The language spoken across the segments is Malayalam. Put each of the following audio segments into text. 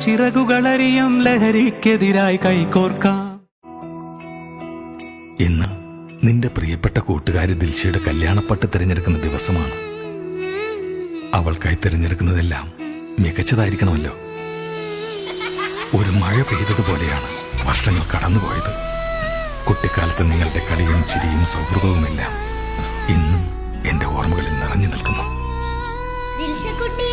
ചിറകുകളറിയും ലഹരിക്കെതിരായി കൈകോർക്കാം. ഇന്ന് നിന്റെ പ്രിയപ്പെട്ട കൂട്ടുകാരി ദിൽഷയുടെ കല്യാണപ്പട്ട് തിരഞ്ഞെടുക്കുന്ന ദിവസമാണ്. അവൾക്കായി തിരഞ്ഞെടുക്കുന്നതെല്ലാം മികച്ചതായിരിക്കണമല്ലോ. ഒരു മഴ പെയ്തതുപോലെയാണ് വർഷങ്ങൾ കടന്നുപോയത്. കുട്ടിക്കാലത്ത് നിങ്ങളുടെ കളിയും ചിരിയും സൗഹൃദവുമെല്ലാം ഇന്നും എന്റെ ഓർമ്മകളിൽ നിറഞ്ഞു നിൽക്കുന്നു. ദിൽഷക്കുട്ടി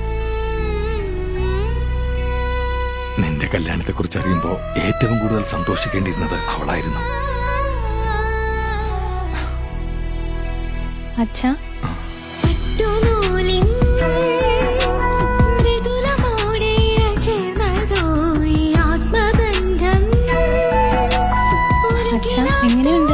കല്യാണത്തെ കുറിച്ച് അറിയുമ്പോൾ ഏറ്റവും കൂടുതൽ സന്തോഷിക്കേണ്ടിയിരുന്നത് അവളായിരുന്നു. അച്ഛാ. എങ്ങനെയുണ്ട്?